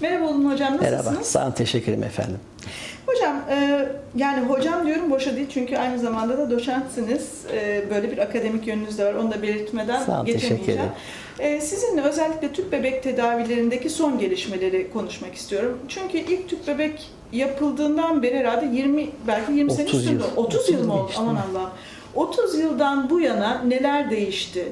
Merhaba Olun Hocam Merhaba, nasılsınız? sağ olun, teşekkür ederim efendim. Hocam e, yani hocam diyorum boşa değil çünkü aynı zamanda da doçentsiniz. E, böyle bir akademik yönünüz de var onu da belirtmeden Sağ olun, teşekkür geçemeyeceğim. E, sizinle özellikle tüp bebek tedavilerindeki son gelişmeleri konuşmak istiyorum. Çünkü ilk tüp bebek yapıldığından beri herhalde 20 belki 20 sene 30 üstünde. yıl. 30 yıl 30 mı oldu? Aman Allah. 30 yıldan bu yana neler değişti?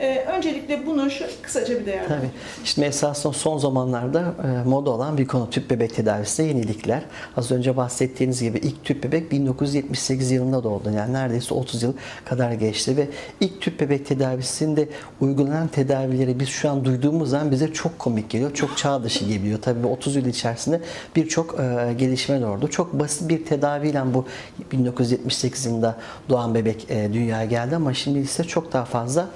E, öncelikle bunu şu, kısaca bir değerlendirelim. Tabii. Şimdi esasında son zamanlarda e, moda olan bir konu tüp bebek tedavisinde yenilikler. Az önce bahsettiğiniz gibi ilk tüp bebek 1978 yılında doğdu. Yani neredeyse 30 yıl kadar geçti ve ilk tüp bebek tedavisinde uygulanan tedavileri biz şu an duyduğumuz zaman bize çok komik geliyor. Çok çağ dışı geliyor. Tabii bu 30 yıl içerisinde birçok e, gelişme oldu. Çok basit bir tedaviyle bu 1978 yılında doğan bebek e, dünyaya geldi ama şimdi ise çok daha fazla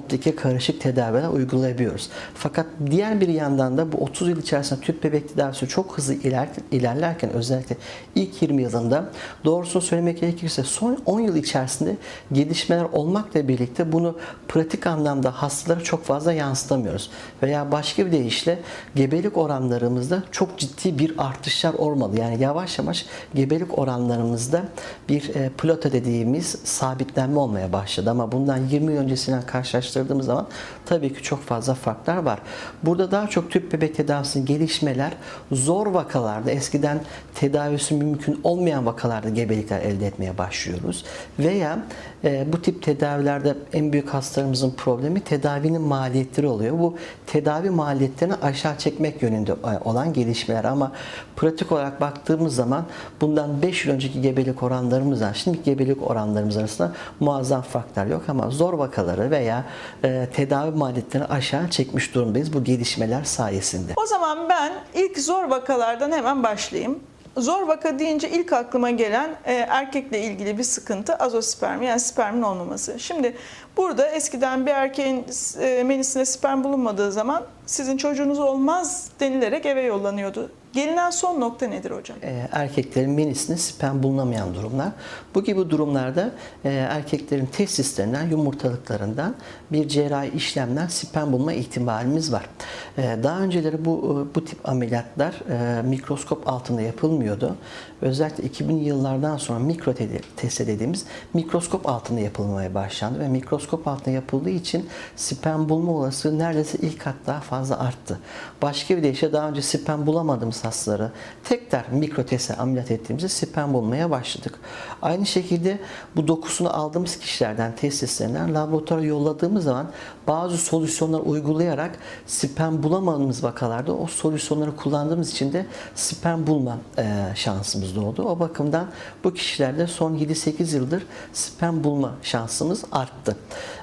komplike karışık tedaviler uygulayabiliyoruz. Fakat diğer bir yandan da bu 30 yıl içerisinde tüp bebek tedavisi çok hızlı iler, ilerlerken özellikle ilk 20 yılında doğrusunu söylemek gerekirse son 10 yıl içerisinde gelişmeler olmakla birlikte bunu pratik anlamda hastalara çok fazla yansıtamıyoruz. Veya başka bir deyişle gebelik oranlarımızda çok ciddi bir artışlar olmadı. Yani yavaş yavaş gebelik oranlarımızda bir e, plato dediğimiz sabitlenme olmaya başladı. Ama bundan 20 yıl öncesinden karşılaştırdığımız zaman tabii ki çok fazla farklar var. Burada daha çok tüp bebek tedavisinin gelişmeler zor vakalarda eskiden tedavisi mümkün olmayan vakalarda gebelikler elde etmeye başlıyoruz. Veya e, bu tip tedavilerde en büyük hastalarımızın problemi tedavinin maliyetleri oluyor. Bu tedavi maliyetlerini aşağı çekmek yönünde e, olan gelişmeler ama pratik olarak baktığımız zaman bundan 5 yıl önceki gebelik oranlarımızla şimdiki gebelik oranlarımız arasında muazzam farklar yok ama zor vakaları veya e, tedavi maliyetlerini aşağı çekmiş durumdayız bu gelişmeler sayesinde. O zaman ben ilk zor vakalardan hemen başlayayım. Zor vaka deyince ilk aklıma gelen e, erkekle ilgili bir sıkıntı azospermi yani spermin olmaması. Şimdi burada eskiden bir erkeğin e, menisinde sperm bulunmadığı zaman sizin çocuğunuz olmaz denilerek eve yollanıyordu. Gelinen son nokta nedir hocam? e, erkeklerin menisinde sperm bulunamayan durumlar. Bu gibi durumlarda e, erkeklerin testislerinden, yumurtalıklarından bir cerrahi işlemden sperm bulma ihtimalimiz var. E, daha önceleri bu e, bu tip ameliyatlar e, mikroskop altında yapılmıyordu. Özellikle 2000 yıllardan sonra mikro te- testi dediğimiz mikroskop altında yapılmaya başlandı ve mikroskop altında yapıldığı için sperm bulma olasılığı neredeyse ilk kat daha fazla arttı. Başka bir deyişle daha önce sperm bulamadığımız hastaları tekrar mikro testle ameliyat ettiğimizde sperm bulmaya başladık. Aynı şekilde bu dokusunu aldığımız kişilerden, testislerinden laboratuvara yolladığımız zaman bazı solüsyonlar uygulayarak sperm bulamadığımız vakalarda o solüsyonları kullandığımız için de sperm bulma e, şansımız doğdu. O bakımdan bu kişilerde son 7-8 yıldır sperm bulma şansımız arttı.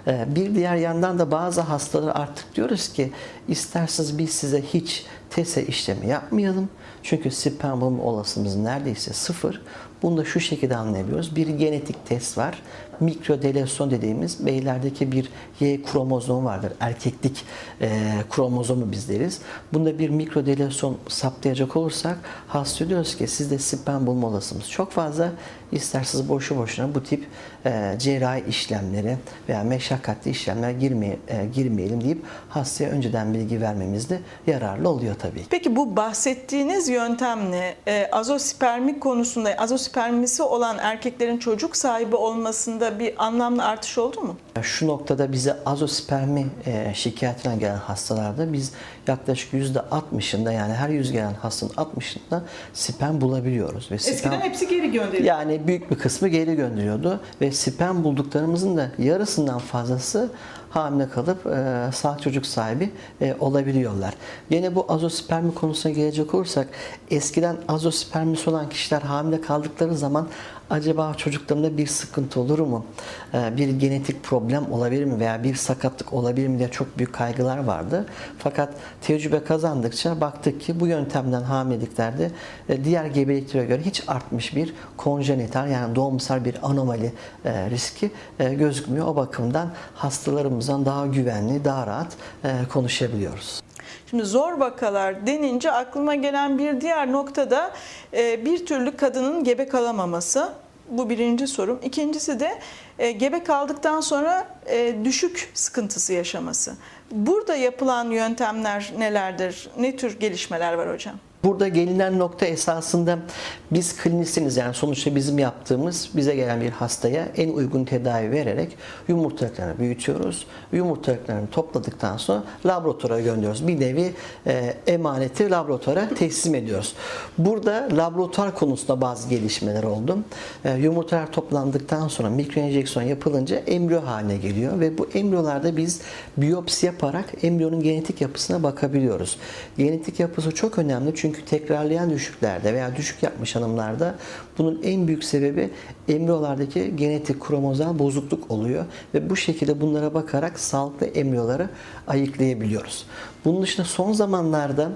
E, bir diğer yandan da bazı hastalar artık diyoruz ki isterseniz biz size hiç TSE işlemi yapmayalım. Çünkü sperm bulma olasılığımız neredeyse sıfır. Bunu da şu şekilde anlayabiliyoruz. Bir genetik test var. Mikrodelasyon dediğimiz beylerdeki bir Y kromozomu vardır. Erkeklik e, kromozomu biz deriz. Bunda bir mikrodelasyon saptayacak olursak hasta diyoruz ki sizde sperm bulma olasılığımız çok fazla. İsterseniz boşu boşuna bu tip e, cerrahi işlemlere veya meşakkatli işlemler girmeye, e, girmeyelim deyip hastaya önceden bilgi vermemizde yararlı oluyor tabii. Peki bu bahsettiğiniz yöntemle e, azospermi konusunda azospermisi olan erkeklerin çocuk sahibi olmasında bir anlamlı artış oldu mu? Şu noktada bize azospermi e, şikayetinden gelen hastalarda biz yaklaşık %60'ında yani her yüz gelen hastanın 60'ında sperm bulabiliyoruz. Ve Eskiden sperm- hepsi geri gönderildi. yani büyük bir kısmı geri gönderiyordu ve sperm bulduklarımızın da yarısından fazlası hamile kalıp e, sağ çocuk sahibi e, olabiliyorlar. Yine bu azospermi konusuna gelecek olursak eskiden azospermisi olan kişiler hamile kaldıkları zaman acaba çocuklarında bir sıkıntı olur mu? E, bir genetik problem olabilir mi veya bir sakatlık olabilir mi diye çok büyük kaygılar vardı. Fakat tecrübe kazandıkça baktık ki bu yöntemden hamileliklerde e, diğer gebeliklere göre hiç artmış bir konjenital yani doğumsal bir anomali e, riski gözükmüyor. O bakımdan hastalarımızdan daha güvenli, daha rahat e, konuşabiliyoruz. Şimdi zor vakalar denince aklıma gelen bir diğer nokta da e, bir türlü kadının gebe kalamaması. Bu birinci sorum. İkincisi de e, gebe kaldıktan sonra e, düşük sıkıntısı yaşaması. Burada yapılan yöntemler nelerdir? Ne tür gelişmeler var hocam? Burada gelinen nokta esasında biz klinisyeniz yani sonuçta bizim yaptığımız bize gelen bir hastaya en uygun tedavi vererek yumurtalıklarını büyütüyoruz. Yumurtalıklarını topladıktan sonra laboratuvara gönderiyoruz. Bir nevi e, emaneti laboratuvara teslim ediyoruz. Burada laboratuvar konusunda bazı gelişmeler oldu. E, yumurtalar toplandıktan sonra mikroenjeksiyon yapılınca embriyo haline geliyor ve bu embriyolarda biz biyopsi yaparak embriyonun genetik yapısına bakabiliyoruz. Genetik yapısı çok önemli çünkü tekrarlayan düşüklerde veya düşük yapmış hanımlarda bunun en büyük sebebi embriyolardaki genetik kromozal bozukluk oluyor ve bu şekilde bunlara bakarak sağlıklı embriyoları ayıklayabiliyoruz. Bunun dışında son zamanlarda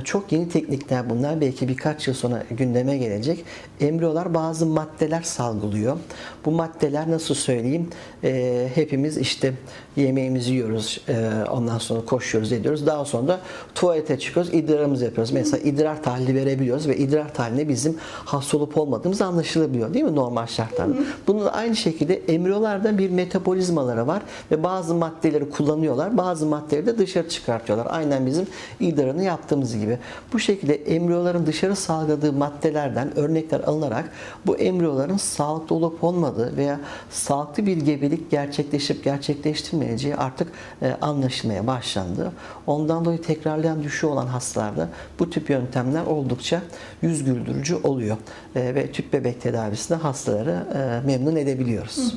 çok yeni teknikler bunlar. Belki birkaç yıl sonra gündeme gelecek. Embriyolar bazı maddeler salgılıyor. Bu maddeler nasıl söyleyeyim? E, hepimiz işte yemeğimizi yiyoruz. e, ondan sonra koşuyoruz, ediyoruz. Daha sonra da tuvalete çıkıyoruz. idrarımızı yapıyoruz. Mesela idrar tahlili verebiliyoruz ve idrar tahlilinde bizim hasta olup olmadığımız anlaşılabiliyor. Değil mi normal şartlarda? Bunun aynı şekilde embriyolarda bir metabolizmaları var ve bazı maddeleri kullanıyorlar. Bazı maddeleri de dışarı çıkartıyorlar. Aynen bizim idrarını yaptığımız gibi. Bu şekilde embriyoların dışarı salgıladığı maddelerden örnekler alınarak bu embriyoların sağlıklı olup olmadığı veya sağlıklı bir gebelik gerçekleşip gerçekleştirmeyeceği artık e, anlaşılmaya başlandı. Ondan dolayı tekrarlayan düşüğü olan hastalarda bu tip yöntemler oldukça yüz güldürücü oluyor. E, ve tüp bebek tedavisinde hastaları e, memnun edebiliyoruz.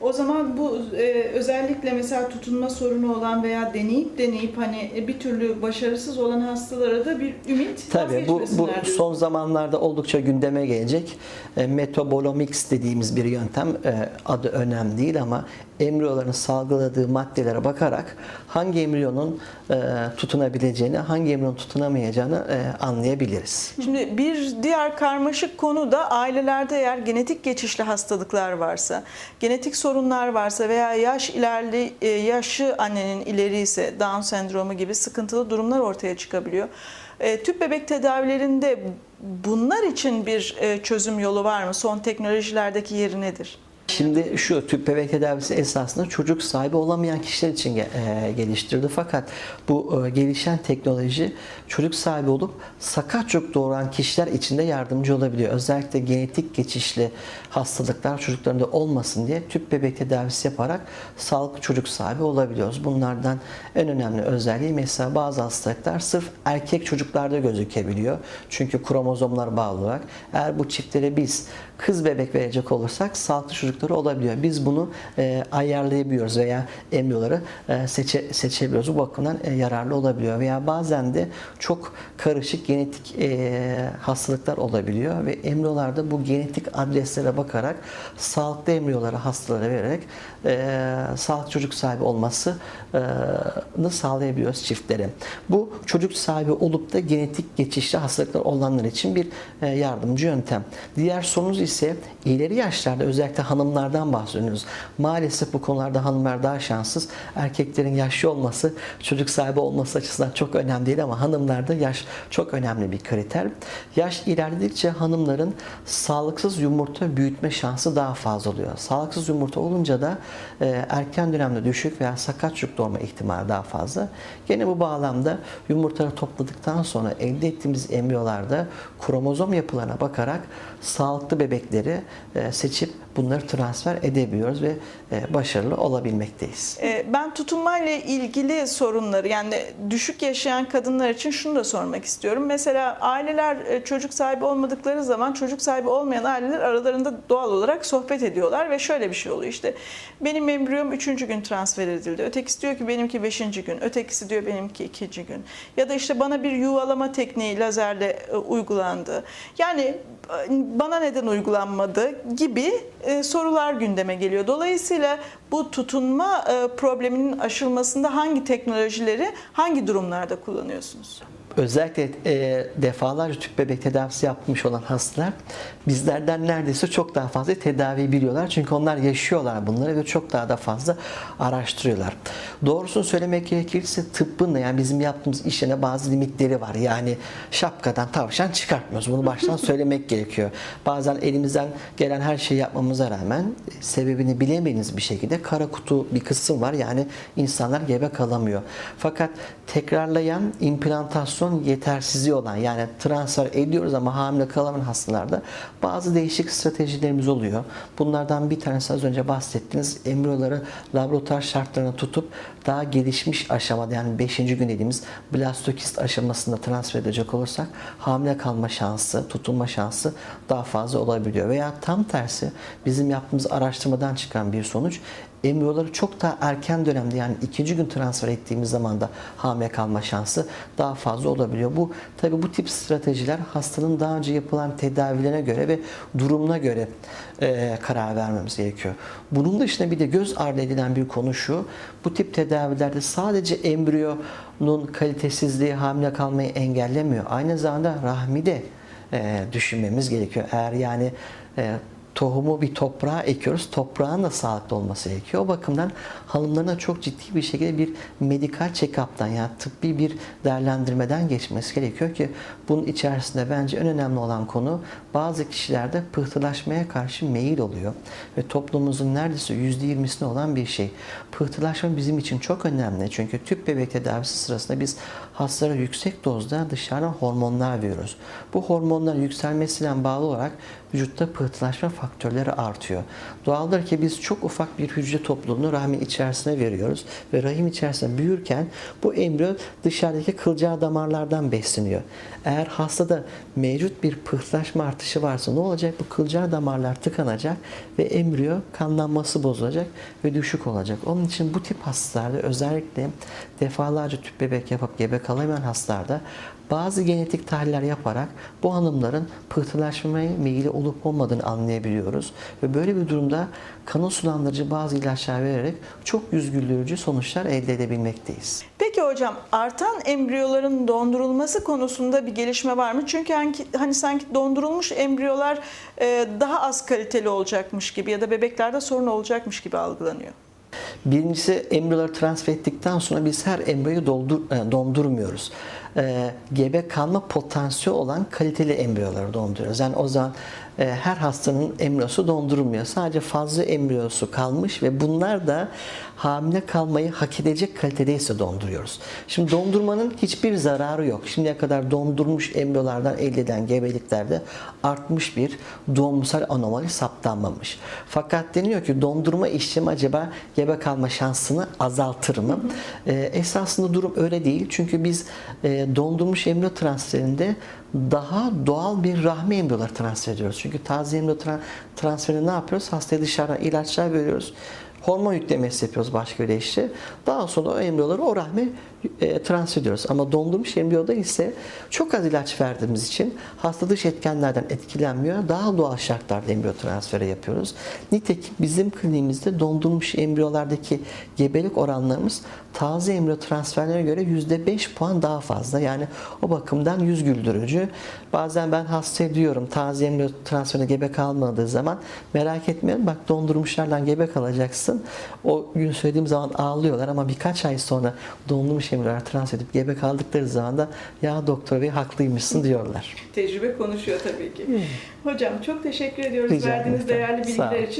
O zaman bu e, özellikle mesela tutunma sorunu olan veya deneyip deneyip hani e, bir türlü başarısız olan hastalara da bir ümit Tabii bu, bu son zamanlarda oldukça gündeme gelecek. E, Metabolomics dediğimiz bir yöntem e, adı önemli değil ama embriyoların salgıladığı maddelere bakarak hangi embriyonun e, tutunabileceğini, hangi embriyonun tutunamayacağını e, anlayabiliriz. Şimdi bir diğer karmaşık konu da ailelerde eğer genetik geçişli hastalıklar varsa, genetik sorunlar varsa veya yaş ilerli e, yaşı annenin ileri ise Down sendromu gibi sıkıntılı durumlar ortaya çıkabiliyor. E, Tüp bebek tedavilerinde bunlar için bir e, çözüm yolu var mı? Son teknolojilerdeki yeri nedir? Şimdi şu tüp bebek tedavisi esasında çocuk sahibi olamayan kişiler için e, geliştirdi. Fakat bu e, gelişen teknoloji çocuk sahibi olup sakat çocuk doğuran kişiler için de yardımcı olabiliyor. Özellikle genetik geçişli hastalıklar çocuklarında olmasın diye tüp bebek tedavisi yaparak sağlıklı çocuk sahibi olabiliyoruz. Bunlardan en önemli özelliği mesela bazı hastalıklar sırf erkek çocuklarda gözükebiliyor. Çünkü kromozomlar bağlı olarak. Eğer bu çiftlere biz kız bebek verecek olursak sağlıklı çocukları olabiliyor. Biz bunu e, ayarlayabiliyoruz veya embriyoları e, seçe, seçebiliyoruz. Bu bakımdan e, yararlı olabiliyor. Veya bazen de çok karışık genetik e, hastalıklar olabiliyor ve embriyolarda bu genetik adreslere bakarak sağlıklı embriyoları hastalara vererek e, sağlıklı çocuk sahibi olmasını sağlayabiliyoruz çiftlere. Bu çocuk sahibi olup da genetik geçişli hastalıklar olanlar için bir e, yardımcı yöntem. Diğer sorunuz ise ileri yaşlarda özellikle hanımlardan bahsediyoruz. Maalesef bu konularda hanımlar daha şanssız. Erkeklerin yaşlı olması çocuk sahibi olması açısından çok önemli değil ama hanımlarda yaş çok önemli bir kriter. Yaş ilerledikçe hanımların sağlıksız yumurta büyütme şansı daha fazla oluyor. Sağlıksız yumurta olunca da e, erken dönemde düşük veya sakat çocuk doğurma ihtimali daha fazla. Gene bu bağlamda yumurtaları topladıktan sonra elde ettiğimiz embriyolarda kromozom yapılarına bakarak sağlıklı bebekleri e, seçip bunları transfer edebiliyoruz ve e, başarılı olabilmekteyiz. E, Ben tutunmayla ilgili sorunları yani düşük yaşayan kadınlar için şunu da sormak istiyorum. Mesela aileler e, çocuk sahibi olmadıkları zaman çocuk sahibi olmayan aileler aralarında doğal olarak sohbet ediyorlar ve şöyle bir şey oluyor işte benim embriyom 3. gün transfer edildi. Ötekisi diyor ki benimki 5. gün. Ötekisi diyor benimki 2. gün. Ya da işte bana bir yuvalama tekniği lazerle uygulandı. Yani bana neden uygulanmadı gibi e, sorular gündeme geliyor. Dolayısıyla bu tutunma e, probleminin aşılmasında hangi teknolojileri hangi durumlarda kullanıyorsunuz? Özellikle e, defalarca tüp bebek tedavisi yapmış olan hastalar bizlerden neredeyse çok daha fazla tedavi biliyorlar. Çünkü onlar yaşıyorlar bunları ve çok daha da fazla araştırıyorlar. Doğrusunu söylemek gerekirse tıbbın da yani bizim yaptığımız işine bazı limitleri var. Yani şapkadan tavşan çıkartmıyoruz. Bunu baştan söylemek gerekiyor. Bazen elimizden gelen her şeyi yapmamıza rağmen e, sebebini bilemediğiniz bir şekilde kara kutu bir kısım var. Yani insanlar gebe kalamıyor. Fakat tekrarlayan implantasyon yetersizliği olan yani transfer ediyoruz ama hamile kalamayan hastalarda bazı değişik stratejilerimiz oluyor. Bunlardan bir tanesi az önce bahsettiğiniz embriyoları laboratuvar şartlarına tutup daha gelişmiş aşamada yani 5. gün dediğimiz blastokist aşamasında transfer edecek olursak hamile kalma şansı, tutulma şansı daha fazla olabiliyor. Veya tam tersi bizim yaptığımız araştırmadan çıkan bir sonuç embriyoları çok daha erken dönemde yani ikinci gün transfer ettiğimiz zaman da hamile kalma şansı daha fazla olabiliyor. Bu tabi bu tip stratejiler hastanın daha önce yapılan tedavilerine göre ve durumuna göre e, karar vermemiz gerekiyor. Bunun dışında bir de göz ardı edilen bir konu şu. Bu tip tedavilerde sadece embriyonun kalitesizliği hamile kalmayı engellemiyor. Aynı zamanda rahmi de e, düşünmemiz gerekiyor. Eğer yani e, tohumu bir toprağa ekiyoruz. Toprağın da sağlıklı olması gerekiyor. O bakımdan hanımlarına çok ciddi bir şekilde bir medikal check-up'tan yani tıbbi bir değerlendirmeden geçmesi gerekiyor ki bunun içerisinde bence en önemli olan konu bazı kişilerde pıhtılaşmaya karşı meyil oluyor. Ve toplumumuzun neredeyse %20'sinde olan bir şey. Pıhtılaşma bizim için çok önemli. Çünkü tüp bebek tedavisi sırasında biz hastalara yüksek dozda dışarıdan hormonlar veriyoruz. Bu hormonların yükselmesiyle bağlı olarak vücutta pıhtılaşma faktörleri artıyor. Doğaldır ki biz çok ufak bir hücre topluluğunu rahmin içerisine veriyoruz ve rahim içerisinde büyürken bu embriyo dışarıdaki kılcal damarlardan besleniyor. Eğer hastada mevcut bir pıhtılaşma artışı varsa ne olacak? Bu kılcal damarlar tıkanacak ve embriyo kanlanması bozulacak ve düşük olacak. Onun için bu tip hastalarda özellikle defalarca tüp bebek yapıp gebe kalamayan hastalarda bazı genetik tahliller yaparak bu hanımların pıhtılaşmaya meyilli olup olmadığını anlayabiliyoruz. Ve böyle bir durumda kanı sulandırıcı bazı ilaçlar vererek çok yüz güldürücü sonuçlar elde edebilmekteyiz. Peki hocam artan embriyoların dondurulması konusunda bir gelişme var mı? Çünkü hani, hani sanki dondurulmuş embriyolar e, daha az kaliteli olacakmış gibi ya da bebeklerde sorun olacakmış gibi algılanıyor. Birincisi embriyoları transfer ettikten sonra biz her embriyoyu doldur, e, dondurmuyoruz. E, gebe kalma potansiyeli olan kaliteli embriyoları donduruyoruz. Yani o zaman her hastanın embriyosu dondurulmuyor. Sadece fazla embriyosu kalmış ve bunlar da hamile kalmayı hak edecek kalitedeyse donduruyoruz. Şimdi dondurmanın hiçbir zararı yok. Şimdiye kadar dondurmuş embriyolardan elde edilen gebeliklerde artmış bir doğumsal anomali saptanmamış. Fakat deniyor ki dondurma işlemi acaba gebe kalma şansını azaltır mı? Ee, esasında durum öyle değil. Çünkü biz e, dondurmuş embriyo transferinde daha doğal bir rahmi embriyolar transfer ediyoruz. Çünkü taze embriyo tra- transferinde ne yapıyoruz? Hastaya dışarıdan ilaçlar veriyoruz. Hormon yüklemesi yapıyoruz başka bir deyişle. Daha sonra o embriyoları o rahme e, ediyoruz. Ama dondurmuş embriyoda ise çok az ilaç verdiğimiz için hasta dış etkenlerden etkilenmiyor. Daha doğal şartlarda embriyo transferi yapıyoruz. Nitekim bizim kliniğimizde dondurmuş embriyolardaki gebelik oranlarımız taze embriyo transferlerine göre %5 puan daha fazla. Yani o bakımdan yüz güldürücü. Bazen ben hastaya diyorum taze embriyo transferine gebe kalmadığı zaman merak etmeyin bak dondurmuşlardan gebe kalacaksın. O gün söylediğim zaman ağlıyorlar ama birkaç ay sonra dondurmuş embriyolar transfer edip gebe kaldıkları zaman da ya doktor bey haklıymışsın diyorlar. Tecrübe konuşuyor tabii ki. Hocam çok teşekkür ediyoruz Rica verdiğiniz ederim. değerli bilgiler için.